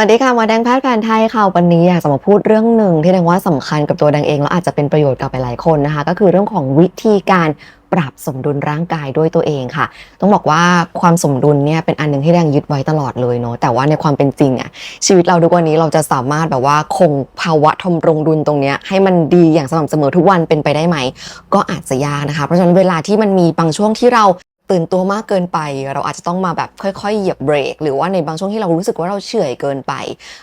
วัสดีค่ะหมอแดงแพทย์แผนไทยค่ะวันนี้อยากจะมาพูดเรื่องหนึ่งที่แดงว่าสำคัญกับตัวแดงเองแล้วอาจจะเป็นประโยชน์กับหลายคนนะคะ ก็คือเรื่องของวิธีการปรับสมดุลร่างกายด้วยตัวเองค่ะ ต้องบอกว่าความสมดุลเนี่ยเป็นอันหนึ่งที่แดงยึดไว้ตลอดเลยเนาะแต่ว่าในความเป็นจริงอะชีวิตเราทุกวันนี้เราจะสามารถแบบว่าคงภาวะทมรงดุลตรงเนี้ยให้มันดีอย่างสม่ำเสมอทุกวันเป็นไปได้ไหม ก็อาจจะยากนะคะ เพราะฉะนั้นเวลาที่มันมีบางช่วงที่เรา ตื่นตัวมากเกินไป เราอาจจะต้องมาแบบค่อยๆ เหยียบเบรก หรือว่าในบางช่วงที่เรารู้สึกว่าเราเฉื่อยเกินไป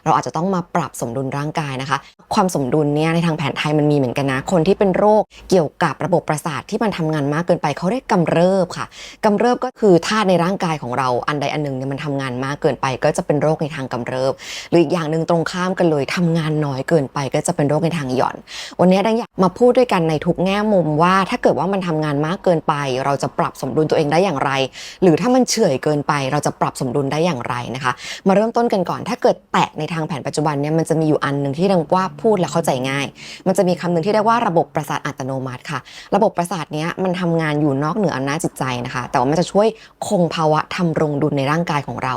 เราอาจจะต้องมาปรับสมดุลร่างกายนะคะ ความสมดุลเนี่ยในทางแผนไทยมันมีเหมือนกันนะ คนที่เป็นโรคเกี่ยวกับระบบประสาทที่มันทำงานมากเกินไปเขาเรียกกำเริบค่ะกำเริบก็คือธาตุในร่างกายของเราอันใดอันหนึ่งเนี่ยมันทำงานมากเกินไป ก็จะเป็นโรคในทางกำเริบ หรืออีกอย่างหนึ่งตรงข้ามกันเลยทำงานน้อยเกินไป ก็จะเป็นโรคในทางหย่อน วันนี้ดังอยากมาพูดด้วยกันในทุกแง่มุมว่า ถ้าเกิดว่ามันทำงานมากเกินไป เราจะปรับสมดุลตัวเองได้อย่างไร หรือถ้ามันเฉื่อยเกินไป เราจะปรับสมดุลได้อย่างไรนะคะ มาเริ่มต้นกันก่อน ถ้าเกิดแตะในทางแผนปัจจุบันเนี่ยมันจะมีอยู่อันหนึ่งที่ดังว่าพูดและเข้าใจง่าย มันจะมีคำหนึ่งที่เรียกว่าระบบประสาทอัตโนมัติค่ะ ระบบประสาทเนี้ยมันทำงานอยู่นอกเหนืออำนาจจิตใจนะคะ แต่ว่ามันจะช่วยคงภาวะทำรงดุลในร่างกายของเรา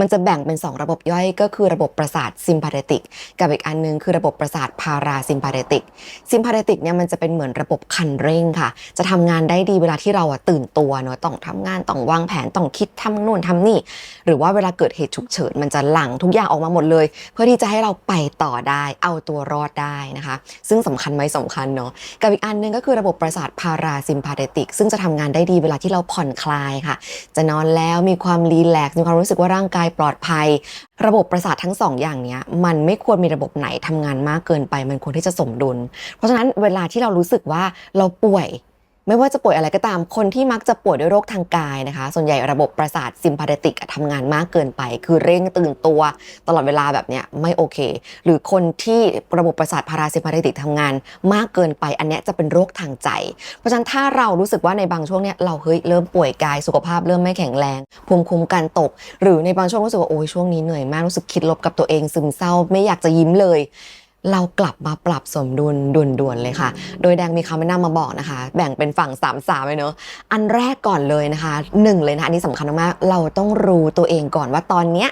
มันจะแบ่งเป็น 2 ระบบย่อยก็คือระบบประสาทซิมพาเทติกกับอีกอันหนึงคือระบบประสาทพาราซิมพาเทติกซิมพาเทติกเนี่ยมันจะเป็นเหมือนระบบคันเร่งค่ะ จะทำงานได้ดีเวลาที่เราอะตื่นตัวเนาะต้องทำงานต้องวางแผนต้องคิดทำนู่นทำนี่ หรือว่าเวลาเกิดเหตุฉุกเฉินมันจะหลั่งทุกอย่างออกมาหมดเลย เพื่อที่จะให้เราไปต่อได้ เอาตัวรอดได้นะคะ ซึ่งสำคัญไหมสำคัญเนาะกับอีกอันหนึงก็คือระบบประสาทพาราซิมพาเทติก ซึ่งจะทำงานได้ดีเวลาที่เราผ่อนคลายค่ะ จะนอนแล้วมีความรีแลกซ์มีความรู้สึกว่าร่างกายปลอดภัย ระบบประสาททั้งสองอย่างเนี้ยมันไม่ควรมีระบบไหนทำงานมากเกินไป มันควรที่จะสมดุล เพราะฉะนั้นเวลาที่เรารู้สึกว่าเราป่วย ไม่ว่าจะป่วยอะไรก็ตาม คนที่มักจะป่วยด้วยโรคทางกายนะคะ ส่วนใหญ่ระบบประสาทซิมพาเทติกทำงานมากเกินไป คือเร่งตื่นตัวตลอดเวลาแบบเนี้ยไม่โอเค หรือคนที่ระบบประสาทพาราซิมพาเทติกทำงานมากเกินไป อันเนี้ยจะเป็นโรคทางใจ เพราะฉะนั้นถ้าเรารู้สึกว่าในบางช่วงเนี้ยเราเฮ้ยเริ่มป่วยกายสุขภาพเริ่มไม่แข็งแรงภูมิคุ้มกันตก หรือในบางช่วงรู้สึกว่าโอ้ยช่วงนี้เหนื่อยมากรู้สึกคิดลบกับตัวเองซึมเศร้าไม่อยากจะยิ้มเลย เรากลับมาปรับสมดุลด่วนๆเลยค่ะ โดยแดงมีคำแนะนำมาบอกนะคะ แบ่งเป็นฝั่ง3ามสามเลยเนอะอันแรกก่อนเลยนะคะหนึ่งเลยนะอันนี้สำคัญมากเราต้องรู้ตัวเองก่อนว่าตอนเนี้ย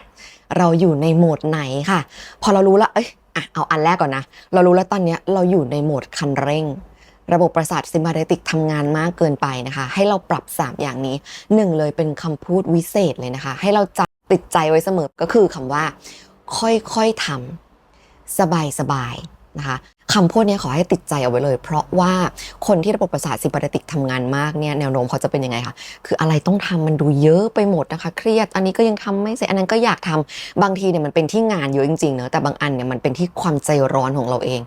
เราอยู่ในโหมดไหนค่ะ พอเรารู้แล้วเอ้ยอะเอาอันแรกก่อนนะ เรารู้แล้วตอนเนี้ยเราอยู่ในโหมดคันเร่ง ระบบประสาทซิมพาเทติกทำงานมากเกินไปนะคะ ให้เราปรับ 3 อย่างนี้หนึ่งเลยเป็นคำพูดวิเศษเลยนะคะ ให้เราจติดใจไว้เสมอก็คือคำว่า ค่อยๆทำ สบายสบายๆนะคะคำพูดเนี้ยขอให้ติดใจเอาไว้เลย เพราะว่าคนที่ระบบประสาทซิมพาติกทำงานมากเนี่ยแนวโน้มเขาจะเป็นยังไงคะคืออะไรต้องทำมันดูเยอะไปหมดนะคะ เครียดอันนี้ก็ยังทำไม่เสร็จอันนั้นก็อยากทำบางทีเนี่ยมันเป็นที่งานเยอะจริงๆเนอะแต่บางอันเนี่ยมันเป็นที่ความใจร้อนของเราเอง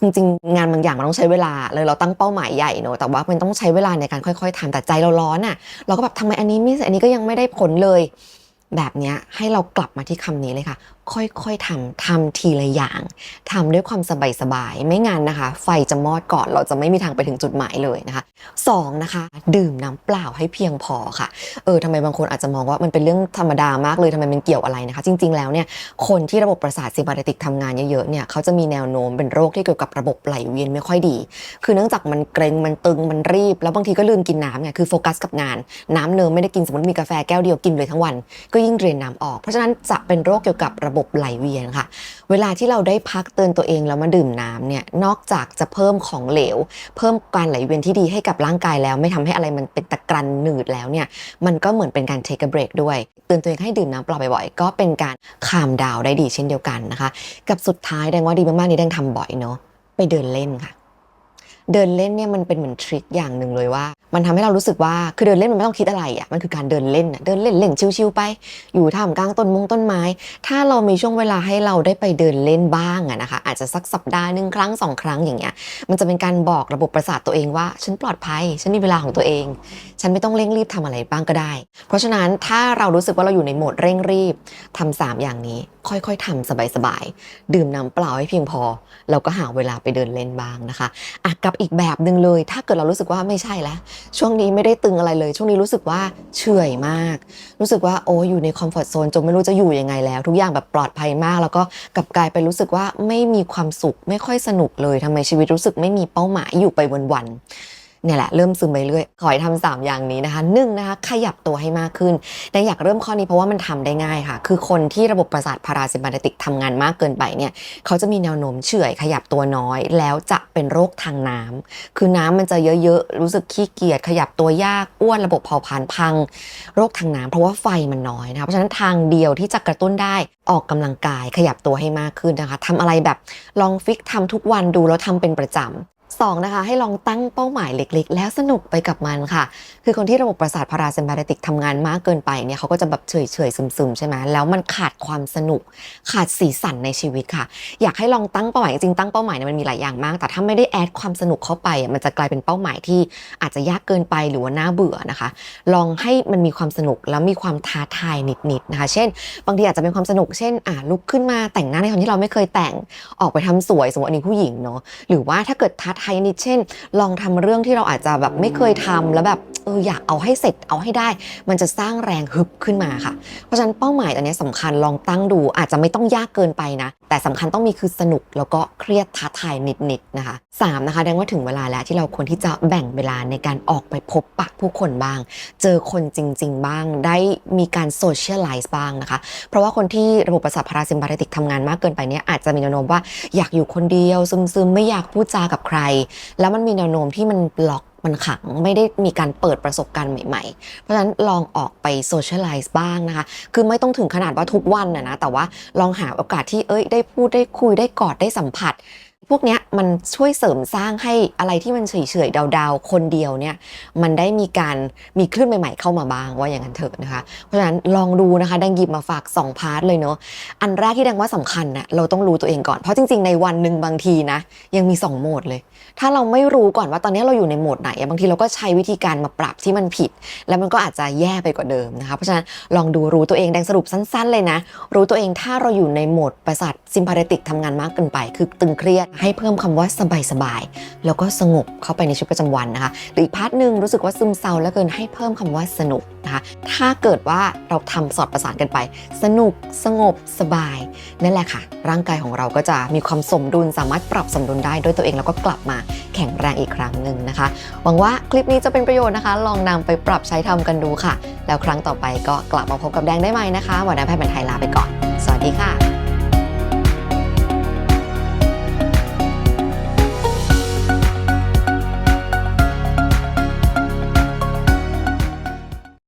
จริงๆงานบางอย่างมันต้องใช้เวลาเลยเราตั้งเป้าหมายใหญ่เนอะแต่ว่ามันต้องใช้เวลาในการค่อย ๆทำแต่ใจเราร้อนอะเราก็แบบทำไมอันนี้ไม่เสร็จอันนี้ก็ยังไม่ได้ผลเลย แบบนี้ให้เรากลับมาที่คำนี้เลยค่ะ ค่อยๆทำทำทีละอย่างทำด้วยความสบายๆไม่งั้นนะคะ ไฟจะมอดก่อนเราจะไม่มีทางไปถึงจุดหมายเลยนะคะ สองนะคะ ดื่มน้ำเปล่าให้เพียงพอค่ะ เออทำไมบางคนอาจจะมองว่ามันเป็นเรื่องธรรมดามากเลยทำไมมันเกี่ยวอะไรนะคะ จริง ๆ แล้วเนี่ย คนที่ระบบประสาทซิมพาเทติกทำงานเยอะๆ เนี่ยเขาจะมีแนวโน้มเป็นโรคที่เกี่ยวกับระบบไหลเวียนไม่ค่อยดี คือเนื่องจากมันเกรงมันตึงมันรีบ แล้วบางทีก็ลืมกินน้ำไง คือโฟกัสกับงาน น้ำเนิมไม่ได้กินสมมติมีกาแฟแก้วเดียวกินเลยทั้งวัน ก็ยิ่งเดรนน้ำออก เพราะฉะนั้นจะเป็นโรคเกี่ยวกับระบบไหลเวียนค่ะเวลาที่เราได้พักเตือนตัวเองแล้วมาดื่มน้ำเนี่ยนอกจากจะเพิ่มของเหลว เพิ่มการไหลเวียนที่ดีให้กับร่างกายแล้ว ไม่ทำให้อะไรมันเป็นตะกรันหนืดแล้วเนี่ยมันก็เหมือนเป็นการเทคเบรกด้วย เตือนตัวเองให้ดื่มน้ำเปล่าบ่อยๆก็เป็นการคามดาวได้ดีเช่นเดียวกันนะคะ กับสุดท้ายแดงว่าดีมากๆนี่แดงทำบ่อยเนาะไปเดินเล่นค่ะ เดินเล่นเนี่ยมันเป็นเหมือนทริคอย่างหนึ่งเลยว่า มันทำให้เรารู้สึกว่าคือเดินเล่นมันไม่ต้องคิดอะไรอะ่ะมันคือการเดินเล่นน่ะเดินเล่นเล่นชิวๆไป อยู่ท่ามกลางต้นมงต้นไม้ ถ้าเรามีช่วงเวลาให้เราได้ไปเดินเล่นบ้างอะนะคะ อาจจะสักสัปดาห์หนึ่งครั้งสองครั้งอย่างเงี้ยมันจะเป็นการบอกระบบประสาทตัวเองว่า ฉันปลอดภัย ฉันมีเวลาของตัวเอง ฉันไม่ต้องเร่งรีบทำอะไรบ้างก็ได้ เพราะฉะนั้นถ้าเรารู้สึกว่าเราอยู่ในโหมดเร่งรีบทำสามอย่างนี้ค่อยๆทำสบายๆ ดื่มน้ำเปล่าให้เพียงพอ เราก็หาเวลาไปเดินเล่นบ้างนะคะอะกับอีกแบบหนึ่งเลย ถ้าเกิดเรารู้สึกว่าไม่ใช่แล้ว ช่วงนี้ไม่ได้ตึงอะไรเลย ช่วงนี้รู้สึกว่าเฉื่อยมาก รู้สึกว่าโอ้อยู่ในคอมฟอร์ทโซนจนไม่รู้จะอยู่ยังไงแล้ว ทุกอย่างแบบปลอดภัยมาก แล้วก็กลับกลายเป็นรู้สึกว่าไม่มีความสุขไม่ค่อยสนุกเลยทำไมชีวิตรู้สึกไม่มีเป้าหมายอยู่ไปวันๆ เนี่ยแหละเริ่มซึมไปเรื่อยขอให้ทำสามอย่างนี้นะคะหนึ่งนะคะขยับตัวให้มากขึ้นแต่อยากเริ่มข้อนี้เพราะว่ามันทำได้ง่ายค่ะ คือคนที่ระบบประสาทพาราซิมพาติกทำงานมากเกินไปเนี่ยเขาจะมีแนวโน้มเฉื่อยขยับตัวน้อย แล้วจะเป็นโรคทางน้ำ คือน้ำมันจะเยอะๆรู้สึกขี้เกียจขยับตัวยากอ้วนระบบเผาผลาญพัง โรคทางน้ำ เพราะว่าไฟมันน้อยนะคะเพราะฉะนั้นทางเดียวที่จะกระตุ้นได้ออกกำลังกายขยับตัวให้มากขึ้นนะคะทำอะไรแบบลองฟิกทำทุกวันดูแล้วทำเป็นประจำ สองนะคะให้ลองตั้งเป้าหมายเล็กๆ แล้วสนุกไปกับมันค่ะ คือคนที่ระบบประสาทพาราเซมบาติกทำงานมากเกินไปเนี่ยเขาก็จะแบบเฉยๆซึมๆใช่ไหมแล้วมันขาดความสนุกขาดสีสันในชีวิตค่ะ อยากให้ลองตั้งเป้าหมายจริงตั้งเป้าหมายเนี่ยมันมีหลายอย่างมาก แต่ถ้าไม่ได้แอดความสนุกเข้าไป มันจะกลายเป็นเป้าหมายที่อาจจะยากเกินไปหรือว่าน่าเบื่อนะคะ ลองให้มันมีความสนุกแล้วมีความท้าทายนิดๆนะคะ เช่น บางทีอาจจะเป็นความสนุกเช่นอะลุกขึ้นมาแต่งหน้าในคนที่เราไม่เคยแต่งออกไปทำสวยสมมติอันนี้ผู้หญิงเนาะหรือว่าถ้าเกิดท้าทายนิดเช่น ลองทำเรื่องที่เราอาจจะแบบไม่เคยทำแล้วแบบเอออยากเอาให้เสร็จเอาให้ได้ มันจะสร้างแรงฮึบขึ้นมาค่ะ เพราะฉะนั้นเป้าหมายตัวนี้สำคัญลองตั้งดูอาจจะไม่ต้องยากเกินไปนะ แต่สำคัญต้องมีคือสนุกแล้วก็เครียดท้าทายนิดๆนะคะสามนะคะแสดงว่าถึงเวลาแล้วที่เราควรที่จะแบ่งเวลาในการออกไปพบปะผู้คนบ้าง เจอคนจริง ๆ บ้าง ได้มีการโซเชียลไลซ์บ้างนะคะ เพราะว่าคนที่ระบบประสาทพาราซิมพาเทติกทำงานมากเกินไปเนี่ยอาจจะมีแนวโน้มว่าอยากอยู่คนเดียวซึมๆไม่อยากพูดจากับใคร แล้วมันมีแนวโน้มที่มันบล็อก มันขังไม่ได้มีการเปิดประสบการณ์ใหม่ๆ เพราะฉะนั้นลองออกไปโซเชียลไลซ์บ้างนะคะ คือไม่ต้องถึงขนาดว่าทุกวันนะนะ แต่ว่าลองหาโอกาสที่เอ้ยได้พูดได้คุยได้กอดได้สัมผัส พวกเนี้ยมันช่วยเสริมสร้างให้อะไรที่มันเฉยๆ ดาวๆ คนเดียวเนี่ยมันได้มีการมีคลื่นใหม่ๆ เข้ามาบ้างว่าอย่างนั้นเถอะนะคะ เพราะฉะนั้นลองดูนะคะแดงหยิบมาฝาก 2 พาร์ทเลยเนาะอันแรกที่แดงว่าสำคัญนะเราต้องรู้ตัวเองก่อน เพราะจริงๆ ในวันหนึ่งบางทีนะยังมี 2 โหมดเลย ถ้าเราไม่รู้ก่อนว่าตอนนี้เราอยู่ในโหมดไหนบางทีเราก็ใช้วิธีการมาปรับที่มันผิด แล้วมันก็อาจจะแย่ไปกว่าเดิมนะคะเพราะฉะนั้นลองดูรู้ตัวเองแดงสรุปสั้น ๆ เลยนะ รู้ตัวเองถ้าเราอยู่ในโหมดประสาทซิมพาเทติกทำงานมากเกินไป คือตึงเครียดให้เพิ่มคำว่าสบายๆแล้วก็สงบเข้าไปในชีวิตประจำวันนะคะหรืออีกพาร์ทหนึ่งรู้สึกว่าซึมเศร้าแล้วเกินให้เพิ่มคำว่าสนุกนะคะถ้าเกิดว่าเราทำสอดประสานกันไป สนุกสงบสบาย นั่นแหละค่ะ ร่างกายของเราก็จะมีความสมดุลสามารถปรับสมดุลได้ด้วยตัวเองแล้วก็กลับมาแข็งแรงอีกครั้งหนึ่งนะคะ หวังว่าคลิปนี้จะเป็นประโยชน์นะคะ ลองนำไปปรับใช้ทำกันดูค่ะ แล้วครั้งต่อไปก็กลับมาพบกับแดงได้ไหมนะคะวันนี้แพทย์เป็นไทยลาไปก่อน สวัสดีค่ะ